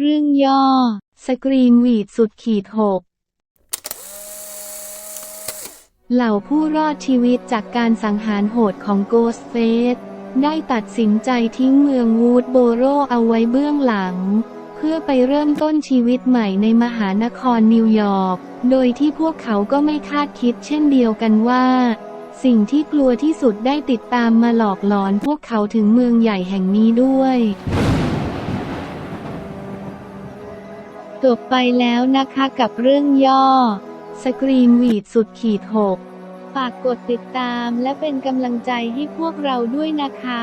เรื่องย่อ สกรีนวีดสุดขีดหกเหล่าผู้รอดชีวิตจากการสังหารโหดของโกสเฟสได้ตัดสินใจทิ้งเมืองวูดโบโรเอาไว้เบื้องหลัง เพื่อไปเริ่มต้นชีวิตใหม่ในมหานครนิวยอร์ก โดยที่พวกเขาก็ไม่คาดคิดเช่นเดียวกันว่า สิ่งที่กลัวที่สุดได้ติดตามมาหลอกหลอนพวกเขาถึงเมืองใหญ่แห่งนี้ด้วย จบไปแล้วนะคะกับเรื่องย่อ สกรีนวีดสุดขีดหกฝากกดติดตามและเป็นกำลังใจให้พวกเราด้วยนะคะ